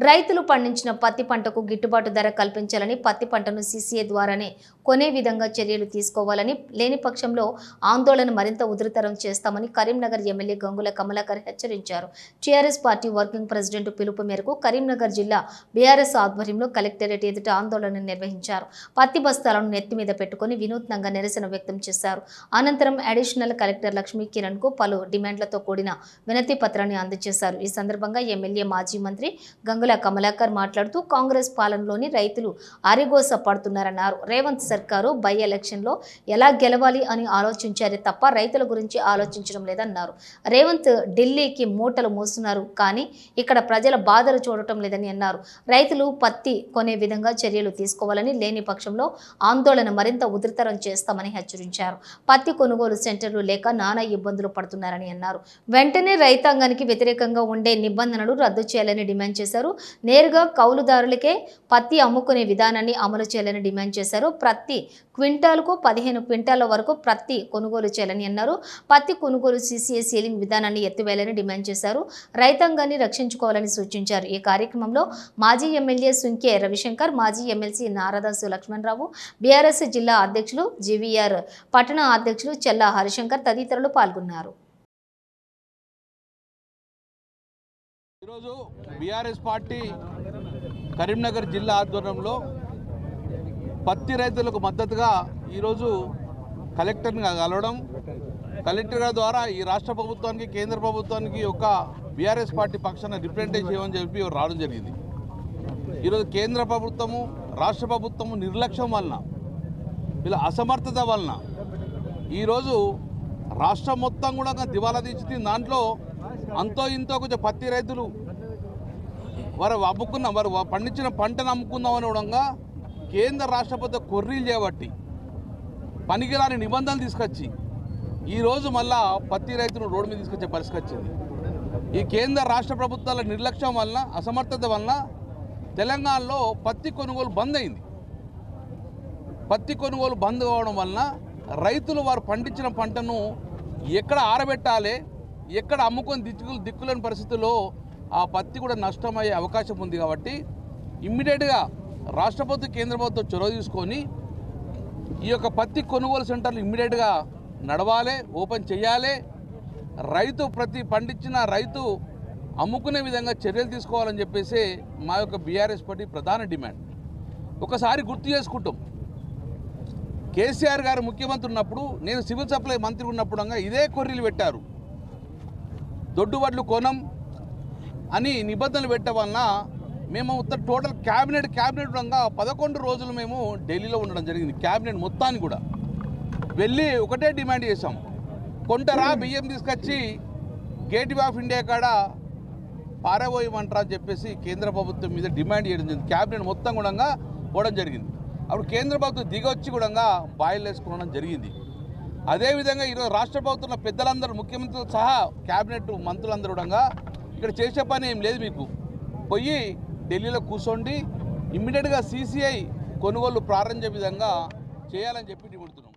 రైతులు పండించిన పత్తి పంటకు గిట్టుబాటు ధర కల్పించాలని పత్తి పంటను సీసీఏ ద్వారానే కొనే విధంగా చర్యలు తీసుకోవాలని లేని పక్షంలో ఆందోళన మరింత ఉధృతరం చేస్తామని కరీంనగర్ ఎమ్మెల్యే గంగుల కమలాకర్ హెచ్చరించారు. టీఆర్ఎస్ పార్టీ వర్కింగ్ ప్రెసిడెంట్ పిలుపు మేరకు కరీంనగర్ జిల్లా బీఆర్ఎస్ ఆధ్వర్యంలో కలెక్టరేట్ ఎదుట ఆందోళన నిర్వహించారు. పత్తి బస్తాలను నెత్తి మీద పెట్టుకుని వినూత్నంగా నిరసన వ్యక్తం చేశారు. అనంతరం అడిషనల్ కలెక్టర్ లక్ష్మీ కిరణ్కు పలు డిమాండ్లతో కూడిన వినతి పత్రాన్ని అందజేశారు. ఈ సందర్భంగా ఎమ్మెల్యే మాజీ మంత్రి గంగుల కమలాకర్ మాట్లాడుతూ కాంగ్రెస్ పాలనలోని రైతులు అరిగోస పడుతున్నారన్నారు రేవంత్ సర్ బై ఎలక్షన్లో ఎలా గెలవాలి అని ఆలోచించారే తప్ప రైతుల గురించి ఆలోచించడం లేదన్నారు. రేవంత్ ఢిల్లీకి మూటలు మోస్తున్నారు కానీ ఇక్కడ ప్రజల బాధలు చూడటం లేదని అన్నారు. రైతులు పత్తి కొనే విధంగా చర్యలు తీసుకోవాలని లేని పక్షంలో ఆందోళన మరింత ఉధృతరం చేస్తామని హెచ్చరించారు. పత్తి కొనుగోలు సెంటర్లు లేక నానా ఇబ్బందులు పడుతున్నారని అన్నారు. వెంటనే రైతాంగానికి వ్యతిరేకంగా ఉండే నిబంధనలు రద్దు చేయాలని డిమాండ్ చేశారు. నేరుగా కౌలుదారులకే పత్తి అమ్ముకునే విధానాన్ని అమలు చేయాలని డిమాండ్ చేశారు. ప్రతి పత్తి క్వింటాల్కు పదిహేను క్వింటాల వరకు పత్తి కొనుగోలు చేయాలని అన్నారు. పత్తి కొనుగోలు సీసీఏ సీలింగ్ విధానాన్ని ఎత్తివేయాలని డిమాండ్ చేశారు. రైతాంగాన్ని రక్షించుకోవాలని సూచించారు. ఈ కార్యక్రమంలో మాజీ ఎమ్మెల్యే సుంకే రవిశంకర్ మాజీ ఎమ్మెల్సీ నారదాసు లక్ష్మణరావు బీఆర్ఎస్ జిల్లా అధ్యక్షులు జీవీఆర్ పట్టణ అధ్యక్షులు చెల్లా హరిశంకర్ తదితరులు పాల్గొన్నారు. ఈరోజు బీఆర్ఎస్ పార్టీ కరీంనగర్ జిల్లా ఆధ్వర్యంలో పత్తి రైతులకు మద్దతుగా ఈరోజు కలెక్టర్ని కలవడం కలెక్టర్ గారి ద్వారా ఈ రాష్ట్ర ప్రభుత్వానికి కేంద్ర ప్రభుత్వానికి ఒక బీఆర్ఎస్ పార్టీ పక్షాన రిప్రజెంటేషన్ చేయమని చెప్పి రావడం జరిగింది. ఈరోజు కేంద్ర ప్రభుత్వము రాష్ట్ర ప్రభుత్వము నిర్లక్ష్యం వలన వీళ్ళ అసమర్థత వలన ఈరోజు రాష్ట్రం మొత్తం కూడా దివాలా తీసింది దాంట్లో అంతో ఇంతో కొంచెం పత్తి రైతులు వారు అమ్ముకున్న వారు పండించిన పంటను అమ్ముకుందామని కూడా కేంద్ర రాష్ట్ర ప్రభుత్వ కొర్రీలు చేయబట్టి పనికిరాని నిబంధనలు తీసుకొచ్చి ఈరోజు మళ్ళా పత్తి రైతులు రోడ్డు మీద తీసుకొచ్చే పరిస్థితి వచ్చింది. ఈ కేంద్ర రాష్ట్ర ప్రభుత్వాల నిర్లక్ష్యం వలన అసమర్థత వలన తెలంగాణలో పత్తి కొనుగోలు బంద్ అయింది. పత్తి కొనుగోలు బంద్ కావడం వలన రైతులు వారు పండించిన పంటను ఎక్కడ ఆరబెట్టాలి ఎక్కడ అమ్ముకొని దిక్కులు దిక్కులేని పరిస్థితుల్లో ఆ పత్తి కూడా నష్టమయ్యే అవకాశం ఉంది కాబట్టి ఇమ్మీడియట్గా రాష్ట్ర ప్రభుత్వం కేంద్ర ప్రభుత్వం చొరవ తీసుకొని ఈ యొక్క పత్తి కొనుగోలు సెంటర్లు ఇమ్మీడియట్గా నడవాలి ఓపెన్ చేయాలి. రైతు ప్రతి పండించిన రైతు అమ్ముకునే విధంగా చర్యలు తీసుకోవాలని చెప్పేసి మా యొక్క బీఆర్ఎస్ పార్టీ ప్రధాన డిమాండ్. ఒకసారి గుర్తు చేసుకుంటాం. కేసీఆర్ గారు ముఖ్యమంత్రి ఉన్నప్పుడు నేను సివిల్ సప్లై మంత్రి ఉన్నప్పుడు ఇదే కొర్రీలు పెట్టారు. దొడ్డుబడ్లు కొనం అని నిబంధనలు పెట్టడం వలన మేము ఉత్త టోటల్ క్యాబినెట్ క్యాబినెట్ రంగా పదకొండు రోజులు మేము ఢిల్లీలో ఉండడం జరిగింది క్యాబినెట్ మొత్తాన్ని కూడా. వెళ్ళి ఒకటే డిమాండ్ చేశాం కొంటరా బియ్యం తీసుకొచ్చి గేట్ ఆఫ్ ఇండియా కాడ పారబోయమంటారా అని చెప్పేసి కేంద్ర ప్రభుత్వం మీద డిమాండ్ చేయడం జరిగింది. క్యాబినెట్ మొత్తం కూడా పోవడం జరిగింది. అప్పుడు కేంద్ర ప్రభుత్వం దిగొచ్చి కూడా బాయిల్ వేసుకోవడం జరిగింది. అదేవిధంగా ఈరోజు రాష్ట్ర ప్రభుత్వం పెద్దలందరూ ముఖ్యమంత్రులు సహా క్యాబినెట్ మంత్రులందరూ కూడా ఇక్కడ చేసే పని ఏం లేదు మీకు. పోయి ఢిల్లీలో కూర్చోండి ఇమ్మీడియట్గా సీసీఐ కొనుగోలు ప్రారంభించే విధంగా చేయాలని చెప్పి నిపుడుతున్నాం